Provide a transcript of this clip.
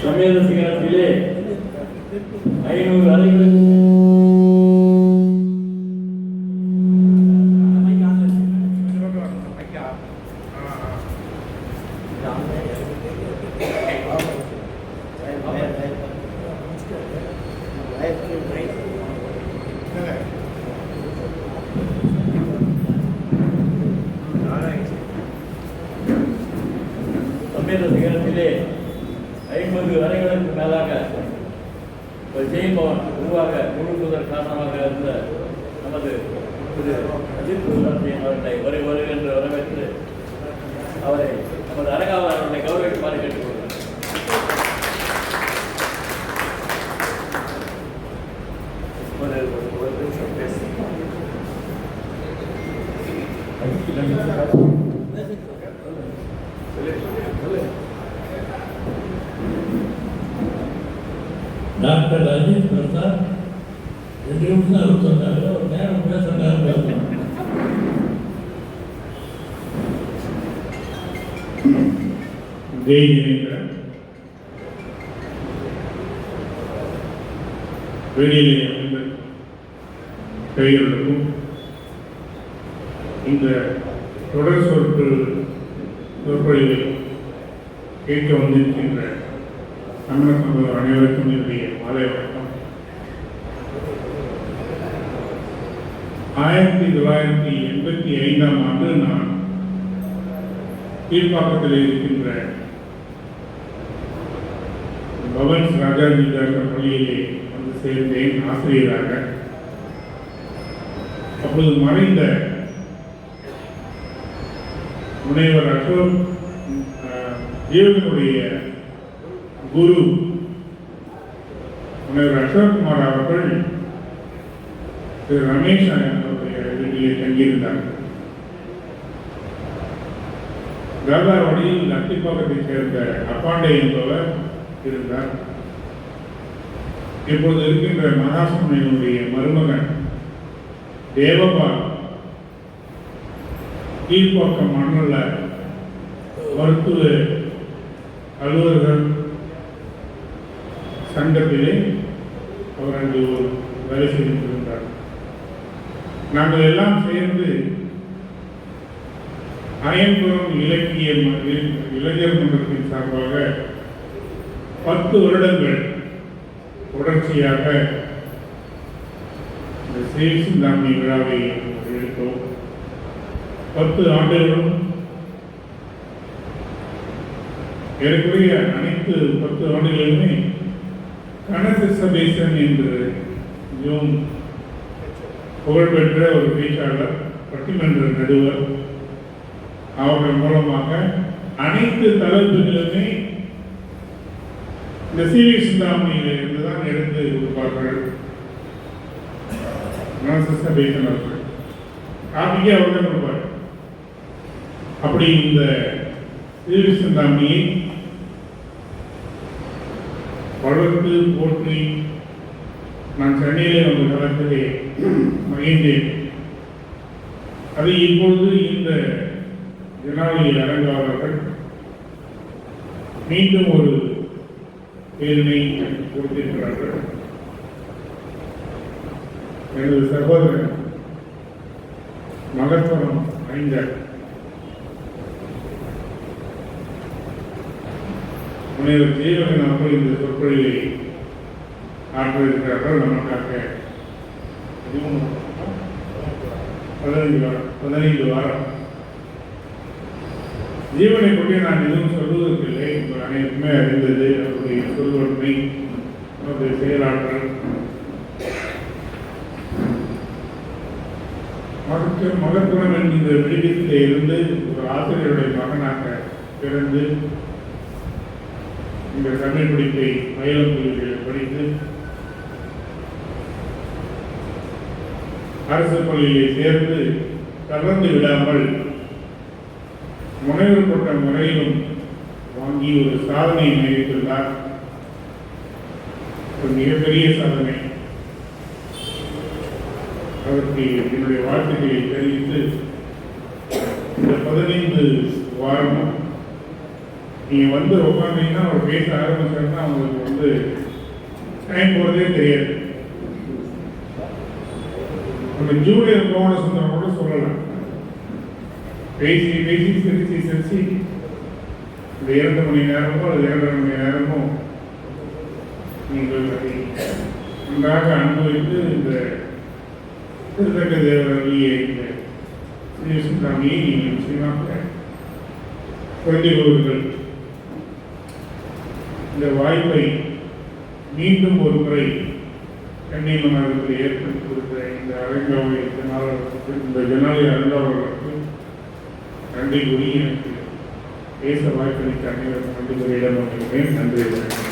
சமேத சிகரத்திலே ஐநூறு அறைகளுக்கு சமேத சிகரத்திலே ஐம்பது அறைகளுக்கு மேலாக ஒரு ஜெயின் பவன் உருவாக முழுக்குவதற்கு காரணமாக இருந்த நமது திரு அஜித் குருசாமி அவர்களை வரை வருகின்ற வரவேற்று அவரை நமது அரங்காவலர் அவர்களை கௌரவிக்குமாறு ஒரு நிமிஷம் பேச டாக்டர் அஜித் பிரசாத் ரெண்டு நிமிஷம் அவர் சொன்னாரு. ஒரு நேரம் பேச பேசணும் கைகளுக்கும் இந்த தொடர் சொற்கள் சொற்பொழிவை கேட்க வந்திருக்கின்ற தமிழக அனைவருக்கும் என்னுடைய மாலை வணக்கம். ஆயிரத்தி தொள்ளாயிரத்தி எண்பத்தி ஐந்தாம் ஆண்டு நான் கீழ்ப்பாக்கத்தில் இருக்கின்ற பவன்ஸ் ராஜாஜி டாக்டர் பள்ளியிலே வந்து சேர்ந்தேன் ஆசிரியராக. அப்போது மறைந்த முனைவர் அசோக் அஹ், ஜீவனுடைய குரு முனைவர் அசோக்குமார் அவர்கள் திரு ரமேஷ் அவருடைய வீட்டிலே தங்கியிருந்தார்கள் கர்தாவடியில் லத்திப்பாக்கத்தைச் சேர்ந்த அப்பாண்டே என்பவர் இருந்தார். இப்பொழுது இருக்கின்ற மகாசுமனியினுடைய மருமகன் தேவபால் கீழ்ப்பாக்கம் மண்ணில் மருத்துவ அலுவலர்கள் சங்கத்திலே அவர் அங்கு ஒரு வேலை செய்து கொண்டிருந்தார் நாங்கள் எல்லாம் சேர்ந்து அயன்புரம் இலக்கிய இளைஞர் மன்றத்தின் சார்பாக பத்து வருடங்கள் தொடர்ச்சியாக இந்த சேல்சிந்தாமி விழாவை எடுத்தோம். பத்து ஆண்டுகளும் ஏறக்குறைய அனைத்து பத்து ஆண்டுகளிலுமே கனசிசபேசன் என்று மிகவும் புகழ்பெற்ற ஒரு பேச்சாளர் பட்டிமன்ற நடுவர். அவர்கள் மூலமாக அனைத்து தலைப்புகளுமே இந்த சிவி சிந்தாமணியில இருந்து தான் எடுத்து கொடுப்பார்கள் மனசபேசன் அவர்கள். காப்பிக்கே அவர்கள் அப்படி இந்த சிவி சிந்தாமணியை வளர்த்து போற்றி நான் சென்னையிலே வந்த காலத்திலே மகிழ்ந்தேன். அது இப்பொழுது இந்த ஜனாதிபதி அரங்காவலர்கள் மீண்டும் ஒரு பேரினை கொடுத்திருக்கிறார்கள். எனது சகோதரன் மகத்துவம் ஐந்தார் முனைவர் ஜீவகன் அவர்கள் இந்த சொற்பொழிவை ஆற்றிருக்கிறார்கள் நமக்காக. பதினைந்து வாரம் பதினைந்து வாரம். ஜீவனை பற்றி நான் எதுவும் சொல்வதற்கில்லை உங்கள் அனைவருமே அறிந்தது அவருடைய சொல்வன்மை. அவருடைய செயலாற்றல். மகத்து மகத்துவம் என்கின்ற விடுதலை இருந்து ஒரு ஆசிரியருடைய மகனாக பிறந்து இந்த தமிழ் படிப்பை மயிலம்புலியில் படித்து அரசு பள்ளியை சேர்ந்து தளர்ந்து விடாமல் முனைவர் கொண்ட முறையிலும் வாங்கி ஒரு சாதனை நினைத்துள்ளார் ஒரு மிகப்பெரிய சாதனை. அவருக்கு என்னுடைய வாழ்த்துக்களை தெரிவித்து இந்த பதினைந்து வாரமும் நீங்கள் வந்து உட்காந்தீங்கன்னா அவர் பேச ஆரம்பிச்சாருன்னா அவங்களுக்கு வந்து டைம் போகிறதே தெரியாது. நம்ம ஜூனியர் போனஸ் கூட சொல்லலாம். பேசி பேசி சிரிச்சு சிரிச்சு. இந்த இரண்டு மணி நேரமோ அல்லது இரண்டரை மணி நேரமோ நீங்கள் அதை நன்றாக அனுபவித்து இந்த திருத்தக்க தேவரவியை இந்த ஸ்ரீகிருஷ்ணசாமியை நீங்கள் நிச்சயமாக புரிந்து கொள்வீர்கள் இந்த வாய்ப்பை மீண்டும் ஒரு முறை கண்ணியம் அவர்களுக்கு ஏற்படுத்தி கொடுத்த இந்த அரங்காவை இந்த ஜனாலி அரங்காவர்களுக்கு நன்றி கூறி எனக்கு பேச வாய்ப்பளித்த அனைவருக்கும் நன்றி கூறியிடம் நன்றி வணக்கம்.